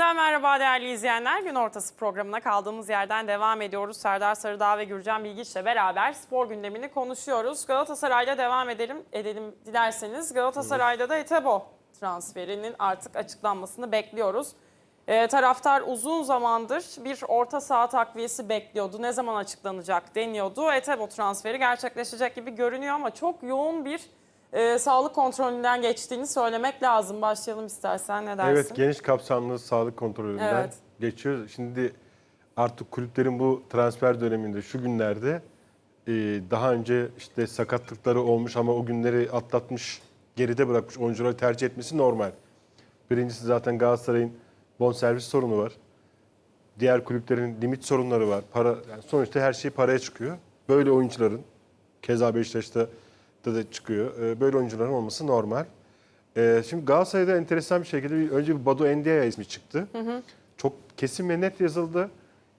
Yeniden merhaba değerli izleyenler. Gün ortası programına kaldığımız yerden devam ediyoruz. Serdar Sarıdağ ve Gürcan Bilgiç'le beraber spor gündemini konuşuyoruz. Galatasaray'la devam edelim, edelim dilerseniz. Galatasaray'da da Etebo transferinin artık açıklanmasını bekliyoruz. Ee, taraftar uzun zamandır bir orta saha takviyesi bekliyordu. Ne zaman açıklanacak deniyordu. Etebo transferi gerçekleşecek gibi görünüyor ama çok yoğun bir e, sağlık kontrolünden geçtiğini söylemek lazım. Başlayalım istersen ne dersin? Evet geniş kapsamlı sağlık kontrolünden Evet. geçiyor. Şimdi artık kulüplerin bu transfer döneminde şu günlerde e, daha önce işte sakatlıkları olmuş ama o günleri atlatmış geride bırakmış oyuncuları tercih etmesi normal. Birincisi zaten Galatasaray'ın bonservis sorunu var. Diğer kulüplerin limit sorunları var. Para yani sonuçta her şey paraya çıkıyor. Böyle oyuncuların keza Beşiktaş'ta da, da çıkıyor. E, Böyle oyuncuların olması normal. E, Şimdi Galatasaray'da enteresan bir şekilde bir, önce bir Badu Endiaya ismi çıktı. Çok kesin ve net yazıldı.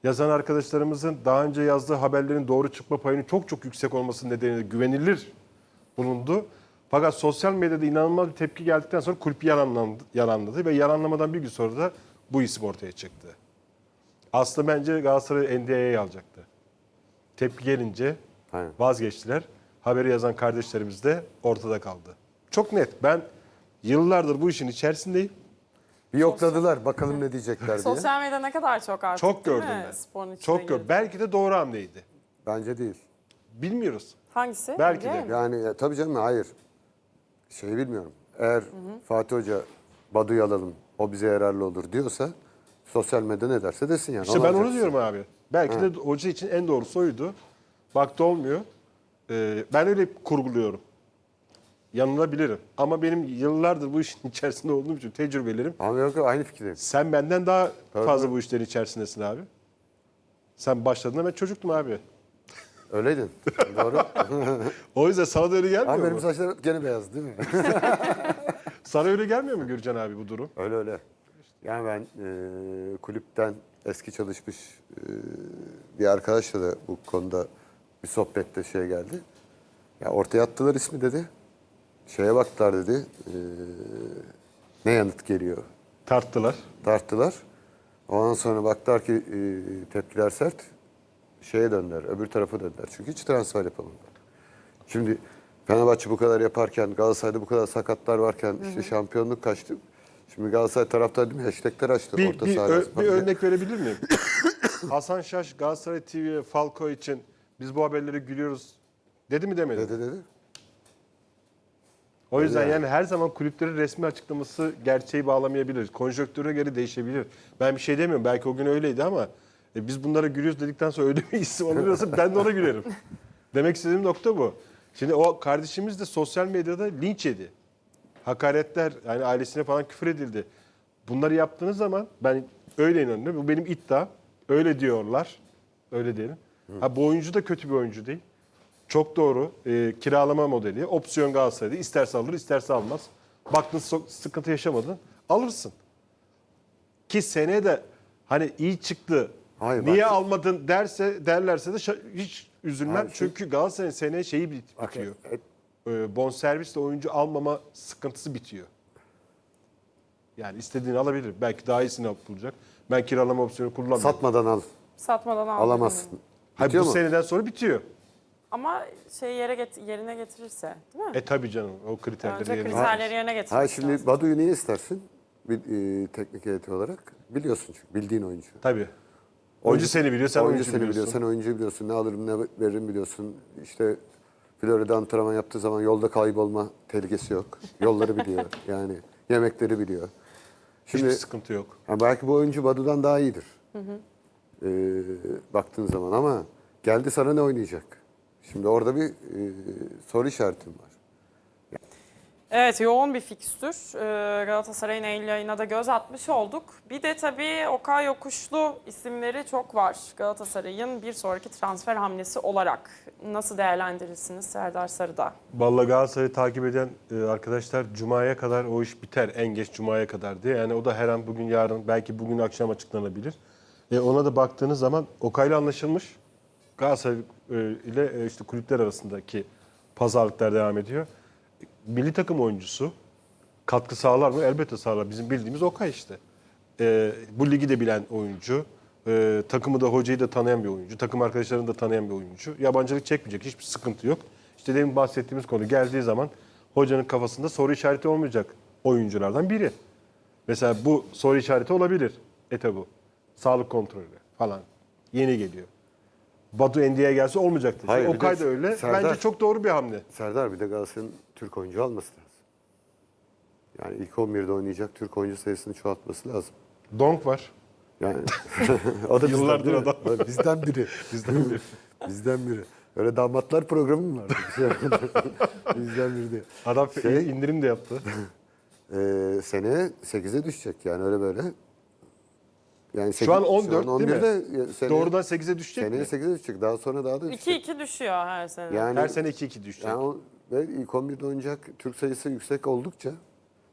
Yazan arkadaşlarımızın daha önce yazdığı haberlerin doğru çıkma payının çok çok yüksek olması nedeniyle güvenilir bulundu. Fakat sosyal medyada inanılmaz bir tepki geldikten sonra kulüp yalanlandı, yalanladı ve yalanlamadan bir gün sonra da bu isim ortaya çıktı. Aslında bence Galatasaray NDA'ya alacaktı. Tepki gelince Aynen. vazgeçtiler. Haberi yazan kardeşlerimiz de ortada kaldı. Çok net. Ben yıllardır bu işin içerisindeyim. Bir yokladılar bakalım ne diyecekler diye. Sosyal medya ne kadar çok artık Çok değil gördüm mi? ben. Sporun içine Çok girdi. gördüm. Belki de doğru hamleydi. Bence değil. Bilmiyoruz. Hangisi? Belki de. Mi? Yani e, tabii canım hayır. Şey bilmiyorum. Eğer Fatih Hoca Badu'yu alalım o bize yararlı olur diyorsa sosyal medya ne derse desin yani. İşte ben onu alacaksın. diyorum abi. Belki de hoca için en doğrusu oydu. Baktı olmuyor. Ee, ben öyle kurguluyorum. Yanılabilirim. Ama benim yıllardır bu işin içerisinde olduğum için tecrübelerim. Ama yok yok aynı fikirdeyim. Sen benden daha Tabii, fazla bu işlerin içerisindesin abi. Sen başladığında ben çocuktum abi. Öyleydin. Doğru. O yüzden sana da öyle gelmiyor benim mu? saçlar gene beyaz değil mi? Sana öyle gelmiyor mu Gürcan abi bu durum? öyle öyle. Yani ben e, kulüpten eski çalışmış e, bir arkadaşla da bu konuda bir sohbette şey geldi. Ya ortaya attılar ismi dedi. Şeye baktılar dedi. e, ne yanıt geliyor? Tarttılar. Tarttılar. Ondan sonra baktılar ki e, tepkiler sert. Şeye döndüler, öbür tarafa döndüler. Çünkü hiç transfer yapamadılar. Şimdi Fenerbahçe bu kadar yaparken, Galatasaray'da bu kadar sakatlar varken işte şampiyonluk kaçtı. Şimdi Galatasaray taraftar değil mi? Hashtagler açtı. Bir, orta bir, ö- bir örnek verebilir miyim? Hasan Şaş Galatasaray TV'ye Falco için biz bu haberleri gülüyoruz dedi mi demedi? Dedi dedi. O yüzden Yani. yani her zaman kulüplerin resmi açıklaması gerçeği bağlamayabilir. Konjonktüre göre değişebilir. Ben bir şey demiyorum. Belki o gün öyleydi ama e, biz bunlara gülüyoruz dedikten sonra öyle bir isim oluyorsa ben de ona gülerim. Demek istediğim nokta bu. Şimdi o kardeşimiz de sosyal medyada linç yedi. Hakaretler, yani ailesine falan küfür edildi. Bunları yaptığınız zaman ben öyle inanıyorum. Bu benim iddia. Öyle diyorlar. Öyle diyelim. Ha, bu oyuncu da kötü bir oyuncu değil. Çok doğru. Ee, kiralama modeli. Opsiyon Galatasaray'da. İsterse alır, isterse almaz. Baktın so- sıkıntı yaşamadın. Alırsın. Ki seneye de hani iyi çıktı. Hayır, niye bak- almadın derse derlerse de şa- hiç üzülmem. Hayır, şu- Çünkü Galatasaray'ın seneye şeyi bit- Bak, bitiyor. e- Ee, bonservisle oyuncu almama sıkıntısı bitiyor. Yani istediğini alabilir. Belki daha iyisini bulacak. Ben kiralama opsiyonu kullanmıyorum. Satmadan al. Satmadan aldı. Alamazsın. Hayır, Bitiyor bu mu? seneden sonra bitiyor. Ama şey yere get- yerine getirirse değil mi? E tabi canım o kriterleri Önce yerine- kriterleri yerine getirmek Hayır şimdi. Badu'yu niye istersin? Bir e, teknik heyeti olarak. Biliyorsun çünkü bildiğin oyuncu. Tabii. Oyuncu seni biliyor, sen oyuncu, seni biliyorsun. biliyor, sen oyuncu biliyorsun. Ne alırım ne veririm biliyorsun. İşte Florida antrenman yaptığı zaman yolda kaybolma tehlikesi yok. Yolları biliyor. yani yemekleri biliyor. Şimdi Hiçbir sıkıntı yok. ha, belki bu oyuncu Badu'dan daha iyidir. Ee, baktığın zaman ama geldi sana ne oynayacak? Şimdi orada bir e, soru işaretim var. Evet yoğun bir fikstür. Ee, Galatasaray'ın Eylül ayına da göz atmış olduk. Bir de tabii Okay Yokuşlu isimleri çok var Galatasaray'ın bir sonraki transfer hamlesi olarak. Nasıl değerlendirirsiniz Serdar Sarıdağ? Vallahi Galatasaray'ı takip eden e, arkadaşlar Cuma'ya kadar o iş biter. En geç Cuma'ya kadar diye. Yani o da her an bugün yarın belki bugün akşam açıklanabilir. E, ona da baktığınız zaman Okay'la anlaşılmış. Galatasaray e, ile e, işte kulüpler arasındaki pazarlıklar devam ediyor. Milli takım oyuncusu katkı sağlar mı? Elbette sağlar. Bizim bildiğimiz Okay işte. e, bu ligi de bilen oyuncu, e, takımı da hocayı da tanıyan bir oyuncu, takım arkadaşlarını da tanıyan bir oyuncu. Yabancılık çekmeyecek, hiçbir sıkıntı yok. İşte demin bahsettiğimiz konu geldiği zaman hocanın kafasında soru işareti olmayacak oyunculardan biri. Mesela bu soru işareti olabilir. Ete bu. Sağlık kontrolü falan. Yeni geliyor. Batu Endia'ya gelse olmayacaktı. Hayır, bir de Okay da öyle. Serdar- Bence çok doğru bir hamle. Serdar bir de Galatasaray'ın Türk oyuncu alması lazım. Yani ilk 11'de oynayacak Türk oyuncu sayısını çoğaltması lazım. Donk var. Yani o da Yıllardır adam. O Bizden biri. Bizden biri. bizden biri. Öyle damatlar programı mı şey bizden biri diye. Adam Şey- indirim de yaptı. Ee, seneye 8'e düşecek yani öyle böyle. Yani Şu an 14 değil mi? 11'de ya seneye- Doğrudan 8'e düşecek seneye mi? 8'e düşecek. Daha sonra daha da düşecek. 2-2 düşüyor her sene. Yani, Her sene 2-2 düşecek. yani o, ve ilk 11'de oynayacak Türk sayısı yüksek oldukça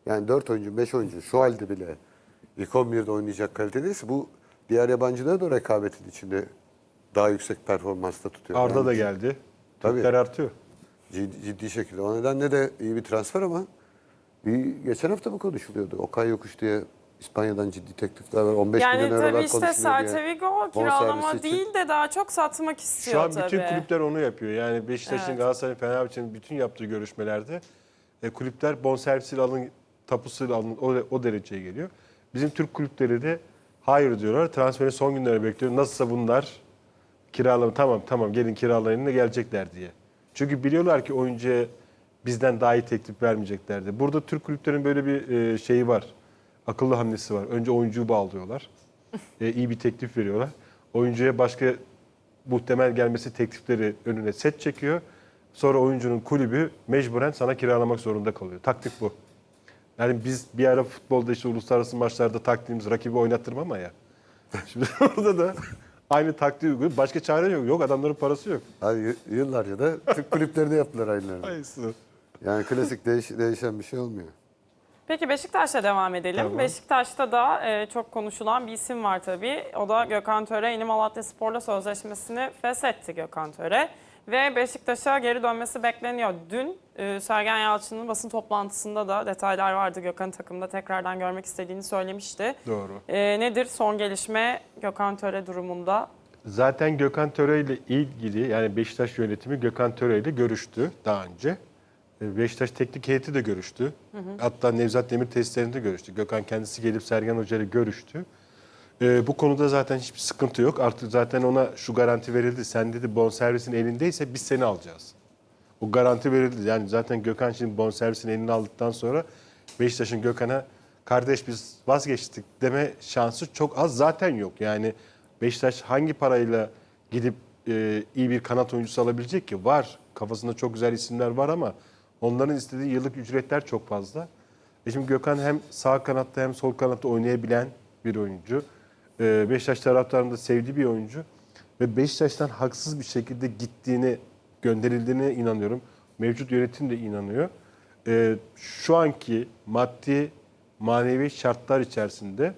yani 4 oyuncu, 5 oyuncu şu halde bile ilk 11'de oynayacak kalitedeyse bu diğer yabancılara da rekabetin içinde daha yüksek performansta tutuyor. Arda Yani da geldi. Tabii. Türkler artıyor. Ciddi, ciddi şekilde. O nedenle de iyi bir transfer ama bir, geçen hafta mı konuşuluyordu? Okay Yokuş diye İspanya'dan ciddi teklifler var. 15 Yani milyon tabii eurolar işte konuşuluyor diye. Celta Vigo kiralama Bonservisi için. değil de daha çok satmak istiyor Şu an tabii. bütün kulüpler onu yapıyor. Yani Beşiktaş'ın, Evet. Galatasaray'ın, Fenerbahçe'nin bütün yaptığı görüşmelerde e, kulüpler bonservisiyle alın, tapusuyla alın o, o dereceye geliyor. Bizim Türk kulüpleri de hayır diyorlar. Transferin son günleri bekliyor. Nasılsa bunlar kiralama tamam tamam gelin kiralayın da gelecekler diye. Çünkü biliyorlar ki oyuncuya bizden daha iyi teklif vermeyeceklerdi. Burada Türk kulüplerin böyle bir e, şeyi var. Akıllı hamlesi var. Önce oyuncuyu bağlıyorlar. E, iyi bir teklif veriyorlar. Oyuncuya başka muhtemel gelmesi teklifleri önüne set çekiyor. Sonra oyuncunun kulübü mecburen sana kiralamak zorunda kalıyor. Taktik bu. Yani biz bir ara futbolda işte uluslararası maçlarda taktiğimiz rakibi oynattırma ama ya. Şimdi orada da aynı taktiği uyguluyor. Başka çare yok. Yok adamların parası yok. Abi yıllarca da Türk kulüpleri de yaptılar aynılarını. Hayırlısı. Yani klasik değiş- değişen bir şey olmuyor. Peki Beşiktaş'la devam edelim. Tamam. Beşiktaş'ta da e, çok konuşulan bir isim var tabii. O da Gökhan Töre. Yeni Malatya Spor'la sözleşmesini feshetti Gökhan Töre. Ve Beşiktaş'a geri dönmesi bekleniyor. Dün e, Sergen Yalçın'ın basın toplantısında da detaylar vardı. Gökhan'ı takımda tekrardan görmek istediğini söylemişti. Doğru. E, nedir son gelişme Gökhan Töre durumunda? Zaten Gökhan Töre ile ilgili yani Beşiktaş yönetimi Gökhan Töre ile görüştü daha önce. E, Beşiktaş teknik heyeti de görüştü. Hatta Nevzat Demir testlerinde görüştü. Gökhan kendisi gelip Sergen Hoca ile görüştü. E, bu konuda zaten hiçbir sıkıntı yok. Artık zaten ona şu garanti verildi. Sen dedi bonservisin elindeyse biz seni alacağız. O garanti verildi. Yani zaten Gökhan şimdi bonservisin elini aldıktan sonra Beşiktaş'ın Gökhan'a kardeş biz vazgeçtik deme şansı çok az zaten yok. Yani Beşiktaş hangi parayla gidip e, iyi bir kanat oyuncusu alabilecek ki? Var. Kafasında çok güzel isimler var ama onların istediği yıllık ücretler çok fazla. E şimdi Gökhan hem sağ kanatta hem sol kanatta oynayabilen bir oyuncu. E, Beşiktaş taraftarının da sevdiği bir oyuncu. Ve Beşiktaş'tan haksız bir şekilde gittiğini, gönderildiğine inanıyorum. Mevcut yönetim de inanıyor. E, şu anki maddi, manevi şartlar içerisinde